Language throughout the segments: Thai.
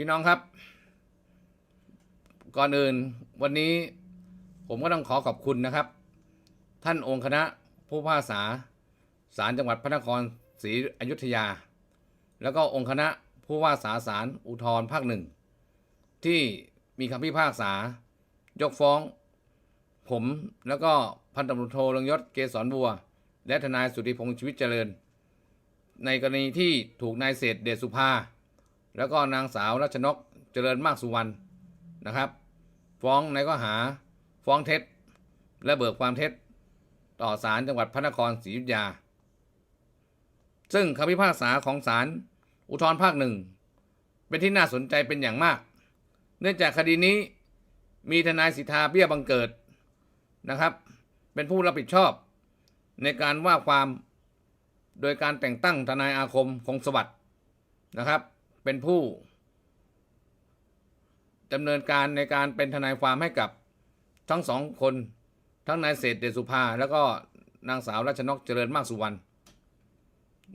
พี่น้องครับ ก่อนอื่นวันนี้ผมก็ต้องขอขอบคุณนะครับ ท่านองค์คณะผู้พิพากษาศาลจังหวัดพระนครศรีอยุธยา แล้วก็องค์คณะผู้พิพากษาศาลอุทธรภาคหนึ่ง ที่มีคำพิพากษายกฟ้อง ผมแล้วก็พันตำรวจโทเรืองยศเกษรบัว และทนายสุธิพงษ์ชีวิตเจริญ ในกรณีที่ถูกนายเศรษฐเดชสุภา แล้วก็นางสาวรัชนกเจริญมากสุวรรณนะครับ ฟ้องในข้อหาฟ้องเท็จ และเบิกความเท็จ ต่อศาลจังหวัดพระนครศรีอยุธยา ซึ่งคำพิพากษาของศาลอุทธรภาคหนึ่งเป็นที่น่าสนใจเป็นอย่างมาก เนื่องจากคดีนี้มีทนายสิทธาเบี้ยบังเกิดนะครับ เป็นผู้รับผิดชอบ ในการว่าความโดยการแต่งตั้งทนายอาคมคงสวัสด์นะครับ เป็นผู้ดำเนินการในการเป็นทนายความให้กับทั้งสองคนทั้งนายเศรษฐ์เดชสุภา แล้วก็นางสาวรัชนกเจริญมากสุวรรณ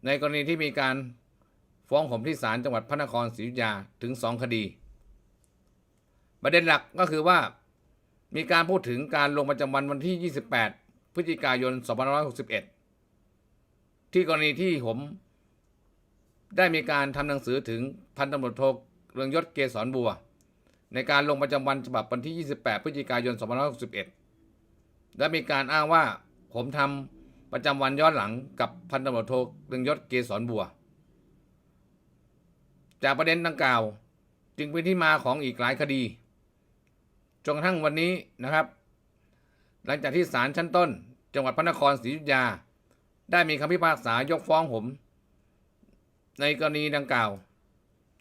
ในกรณีที่มีการฟ้องผมที่ศาลจังหวัดพระนครศรีอยุธยาถึงสองคดี ประเด็นหลักก็คือว่ามีการพูดถึงการลงประจำวันวันที่ 28 พฤศจิกายน 2561 ที่กรณีที่ผม ได้มีการทำหนังสือถึงพันตำรวจโทเรืองยศเกษรบัว ในการลงประจำวันฉบับวันที่ 28 พฤศจิกายน 2561 และมีการอ้างว่าผมทำประจำวันย้อนหลังกับพันตำรวจโทเรืองยศเกษรบัว จากประเด็นดังกล่าวจึงเป็นที่มาของอีกหลายคดีจนกระทั่งวันนี้นะครับ หลังจากที่ศาลชั้นต้น จังหวัดพระนครศรีอยุธยา ได้มีคำพิพากษายกฟ้องผม ในกรณีดังกล่าว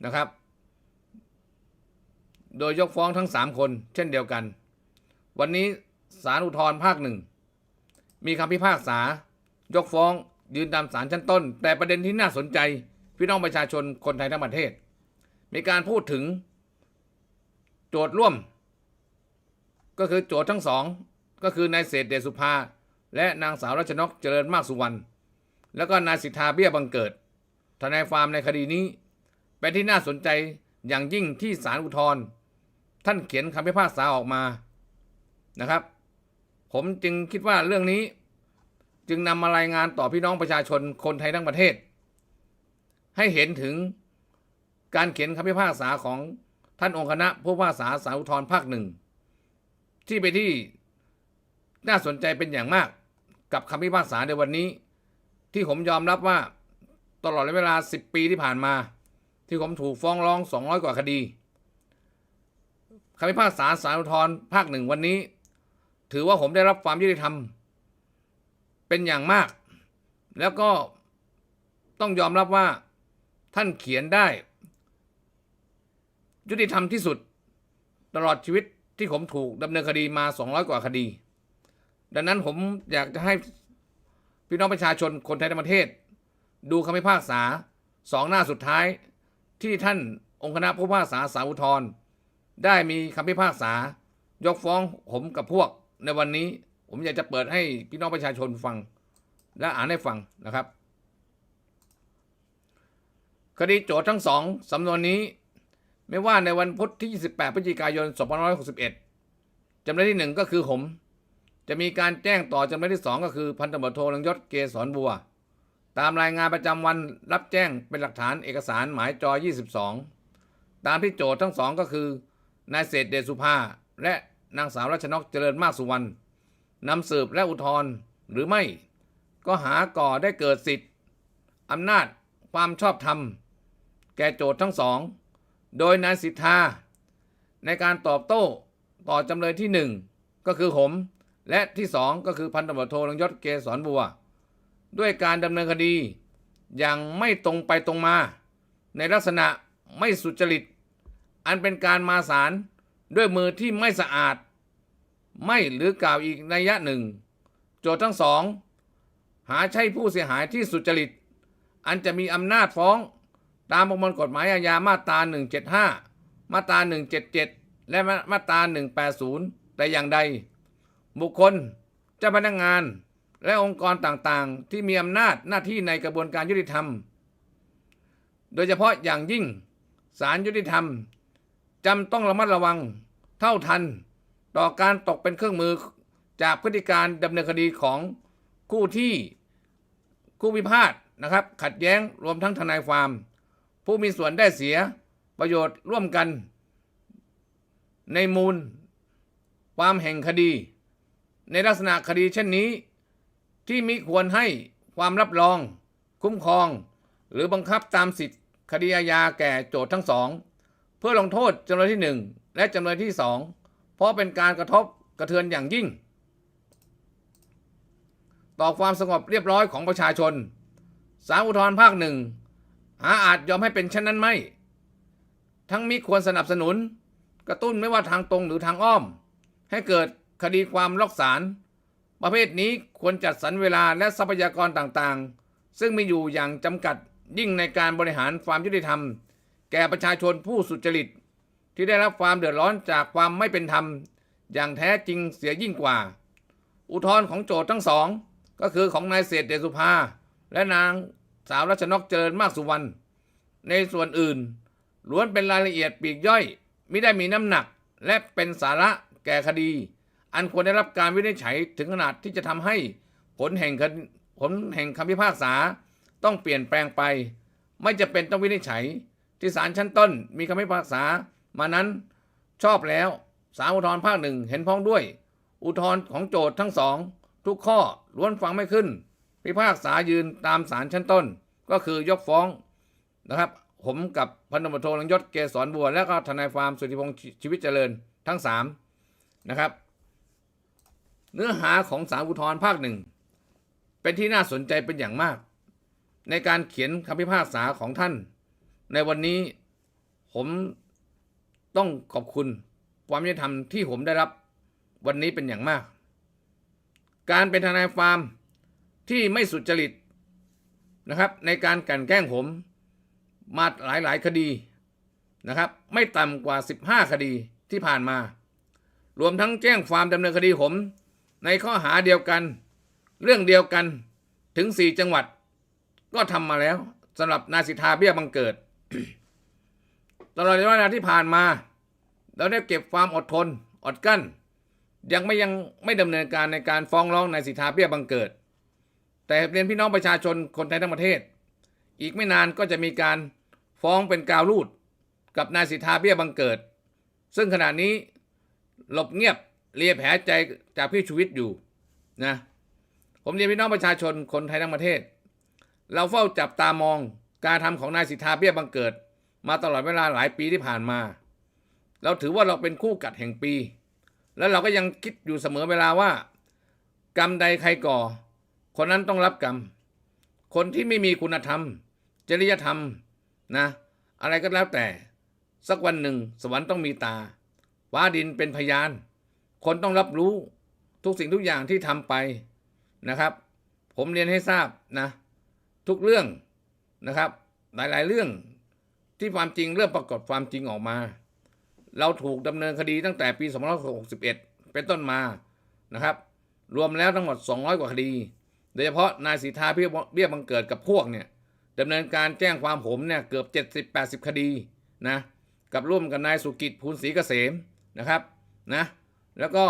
นะครับ โดยยกฟ้องทั้ง 3 คนเช่นเดียวกัน วันนี้ศาลอุทธรภาคหนึ่งมีคำพิพากษายกฟ้องยืนตามศาลชั้นต้น แต่ประเด็นที่น่าสนใจ พี่น้องประชาชนคนไทยทั้งประเทศ มีการพูดถึงโจทย์ร่วม ก็คือโจทย์ทั้งสองก็คือนายเศรษฐเดชสุภา และนางสาวรัชนกเจริญมากสุวรรณแล้วก็นายสิทธาเบี้ยบังเกิด ทนายความในคดีนี้ เป็นที่น่าสนใจอย่างยิ่งที่ศาลอุทธรณ์ท่านเขียนคำพิพากษาออกมานะครับ ผมจึงคิดว่าเรื่องนี้ จึงนำมารายงานต่อพี่น้องประชาชนคนไทยทั้งประเทศ ให้เห็นถึงการเขียนคำพิพากษาของท่านองค์คณะผู้พิพากษาศาลอุทธรภาคหนึ่ง ที่ไปที่น่าสนใจเป็นอย่างมากกับคำพิพากษาในวันนี้ ที่ผมยอมรับว่า ตลอดเวลา 10 ปีที่ผ่านมา ที่ผมถูกฟ้องร้อง 200 กว่าคดีคำพิพากษาศาลอุทธรภาคหนึ่งวันนี้ ถือว่าผมได้รับความยุติธรรม เป็นอย่างมาก แล้วก็ต้องยอมรับว่าท่านเขียนได้ ยุติธรรมที่สุด ตลอดชีวิตที่ผมถูกดำเนินคดีมา 200 กว่าคดี ดังนั้นผมอยากจะให้พี่น้องประชาชนคนไทยทั้งประเทศ ดูคำพิพากษาสองหน้าสุดท้ายที่ท่านองค์คณะผู้พิพากษาสาลอุธรได้มีคำพิพากษายกฟ้องผมกับพวก ในวันนี้ผมอยากจะเปิดให้พี่น้องประชาชนฟัง และอ่านให้ฟังนะครับ คดีโจทย์ทั้งสองสำนวนนี้ ไม่ว่าในวันพุธที่ 28 พฤศจิกายน 2561จำเลยที่หนึ่งก็คือผม จะมีการแจ้งต่อจำเลยที่สองก็คือพันตำรวจโทรืองยศเกษรบัว ตามรายงานประจำวันรับแจ้งเป็นหลักฐานเอกสารหมายจอ 22 ตามที่โจทย์ทั้งสองก็คือนายเศรษฐเดชสุภา และนางสาวรัชนกเจริญมากสุวรรณนำสืบและอุทธรณ์หรือไม่ ก็หาก่อได้เกิดสิทธิ์อำนาจความชอบธรรม แก่โจทย์ทั้งสอง โดยนายสิทธา ในการตอบโต้ต่อจำเลยที่หนึ่งก็คือผม และที่สองก็คือพันตำรวจโทรงยศเกษรบัว ด้วยการดำเนินคดี อย่างไม่ตรงไปตรงมา ในลักษณะไม่สุจริต อันเป็นการมาศาลด้วยมือที่ไม่สะอาด ไม่หรือกล่าวอีกนัยยะหนึ่ง โจทย์ทั้งสอง หาใช่ผู้เสียหายที่สุจริต อันจะมีอำนาจฟ้องตามประมวลกฎหมายอาญามาตรา 175 มาตรา 177 และมาตรา 180 แต่อย่างใด บุคคลเจ้าพนักงาน และองค์กรต่างๆ ที่มีอำนาจหน้าที่ในกระบวนการยุติธรรม โดยเฉพาะอย่างยิ่งศาลยุติธรรมจำต้องระมัดระวังเท่าทัน ต่อการตกเป็นเครื่องมือจากพฤติการดำเนินคดีของผู้ที่ผู้พิพาทนะครับ ขัดแย้งรวมทั้งทนายความ ผู้มีส่วนได้เสียประโยชน์ร่วมกัน ในมูล ความแห่งคดี ในลักษณะคดีเช่นนี้ ที่มิควรให้ความรับรอง คุ้มครอง หรือบังคับตามสิทธิคดีอาญาแก่โจทย์ทั้งสอง เพื่อลงโทษจำเลยที่หนึ่งและจำเลยที่สองเพราะเป็นการกระทบกระเทือนอย่างยิ่ง ต่อความสงบเรียบร้อยของประชาชนศาลอุทธรภาคหนึ่งหาอาจยอมให้เป็นเช่นนั้นไม่ ทั้งมิควรสนับสนุน กระตุ้นไม่ว่าทางตรงหรือทางอ้อม ให้เกิดคดีความลอกศาล ประเภทนี้ควรจัดสรรเวลาและทรัพยากรต่างๆ ซึ่งมีอยู่อย่างจำกัดยิ่งในการบริหารความยุติธรรม แก่ประชาชนผู้สุจริต ที่ได้รับความเดือดร้อนจากความไม่เป็นธรรม อย่างแท้จริงเสียยิ่งกว่า อุทธรณ์ของโจทย์ทั้งสอง ก็คือของนายเศรษฐเดชสุภา และนางสาวรัชนกเจริญมากสุวรรณในส่วนอื่นล้วนเป็นรายละเอียดปีกย่อย ไม่ได้มีน้ำหนักและเป็นสาระแก่คดี อันควรได้รับการวินิจฉัยถึงขนาดที่จะทำให้ผลแห่งคดีผลแห่งคำพิพากษาต้องเปลี่ยนแปลงไป ไม่จะเป็นต้องวินิจฉัย ที่ศาลชั้นต้นมีคำพิพากษามานั้นชอบแล้วศาลอุทธรภาคหนึ่งเห็นพ้องด้วย อุทธรณ์ของโจทย์ทั้งสอง ทุกข้อล้วนฟังไม่ขึ้น พิพากษายืนตามศาลชั้นต้น ก็คือยกฟ้องนะครับ ผมกับพันตำรวจโทลังยศเกษรบัว และก็ทนายความสุทธิพงศ์ชีวิตเจริญทั้งสามนะครับ เนื้อหาของศาลอุทธรภาคหนึ่ง เป็นที่น่าสนใจเป็นอย่างมาก ในการเขียนคำพิพากษาของท่าน ในวันนี้ผมต้องขอบคุณความยุติธรรมที่ผมได้รับวันนี้เป็นอย่างมาก การเป็นทนายความที่ไม่สุจริตนะครับ ในการกลันแกล้งผมมาหลายๆคดีนะครับ ไม่ต่ำกว่า 15 คดีที่ผ่านมา รวมทั้งแจ้งความดำเนินคดีผม ในข้อหาเดียวกัน เรื่องเดียวกันถึง4จังหวัด ก็ทำมาแล้วสำหรับนายสิทธาเบี้ยบังเกิด ตลอดระยะเวลาที่ผ่านมา เราได้เก็บความอดทนอดกั้น ยังไม่ยังไม่ดำเนินการในการฟ้องร้องนายสิทธาเบี้ยบังเกิด แต่เรียนพี่น้องประชาชนคนไทยทั้งประเทศ อีกไม่นานก็จะมีการฟ้องเป็นกาวรูด กับนายสิทธาเบี้ยบังเกิด ซึ่งขณะนี้หลบเงียบ เลียแผลใจจากพี่ชูวิทย์อยู่นะ ผมเรียนพี่น้องประชาชนคนไทยทั้งประเทศ เราเฝ้าจับตามองการทำของนายสิทธาเบี้ยบังเกิด มาตลอดเวลาหลายปีที่ผ่านมา เราถือว่าเราเป็นคู่กัดแห่งปี แล้วเราก็ยังคิดอยู่เสมอเวลาว่า กรรมใดใครก่อ คนนั้นต้องรับกรรม คนที่ไม่มีคุณธรรม จริยธรรมนะ อะไรก็แล้วแต่ สักวันหนึ่ง สวรรค์ต้องมีตา ฟ้าดินเป็นพยาน คนต้องรับรู้ทุกสิ่งทุกอย่างที่ทำไปนะครับ ผมเรียนให้ทราบนะ ทุกเรื่องนะครับ หลายๆเรื่องที่ความจริงเริ่มปรากฏความจริงออกมา เราถูกดำเนินคดีตั้งแต่ปี2561 เป็นต้นมานะครับ รวมแล้วทั้งหมด 200 กว่าคดี โดยเฉพาะนายสีทาเบี้ยบังเกิดกับพวกเนี่ยดำเนินการแจ้งความผมเนี่ยเกือบ 70-80 คดีนะกับร่วมกับนายสุกิจภูลศรีเกษมนะครับนะ แล้วก็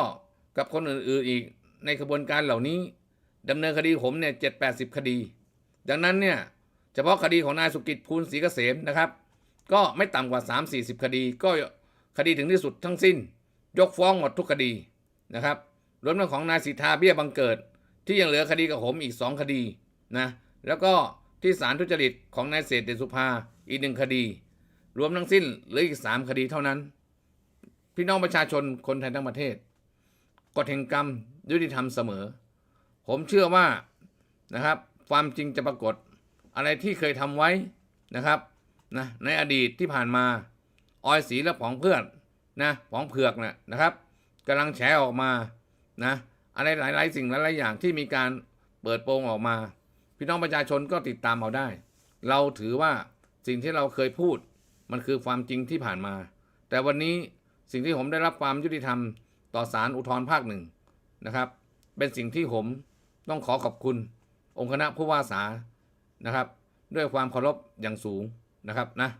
กับคนอื่นๆอีกในกระบวนการเหล่านี้ดำเนินคดีผมเนี่ย7-80คดี ดังนั้นเนี่ยเฉพาะคดีของนายสุกิจภูลศรีเกษมนะครับ ก็ไม่ต่ำกว่า 3-40 คดี ก็คดีถึงที่สุดทั้งสิ้น ยกฟ้องหมดทุกคดีนะครับรวมทั้งของนายสิทธาเบี้ยบังเกิด ที่ยังเหลือคดีกับผมอีก 2 คดีนะแล้วก็ที่ศาลทุจริตของนายเศรษฐเดชสุภาอีกหนึ่งคดี รวมทั้งสิ้นเหลืออีก 3 คดีเท่านั้น พี่น้องประชาชนคนไทยทั้งประเทศกฎแห่งกรรมยุติธรรมเสมอ ผมเชื่อว่านะครับ ความจริงจะปรากฏอะไรที่เคยทำไว้นะครับนะในอดีตที่ผ่านมาออยสีและผองเพื่อนนะผองเผือกนะนะครับกำลังแฉออกมานะอะไรหลาย ๆ สิ่งหลายๆอย่างที่มีการเปิดโปงออกมา พี่น้องประชาชนก็ติดตามเอาได้ เราถือว่าสิ่งที่เราเคยพูดมันคือความจริงที่ผ่านมา แต่วันนี้ สิ่งที่ผมได้รับความยุติธรรมต่อศาลอุทธรภาคหนึ่งนะครับ เป็นสิ่งที่ผมต้องขอขอบคุณ องค์คณะผู้ว่าสานะครับ ด้วยความเคารพอย่างสูงนะครับนะ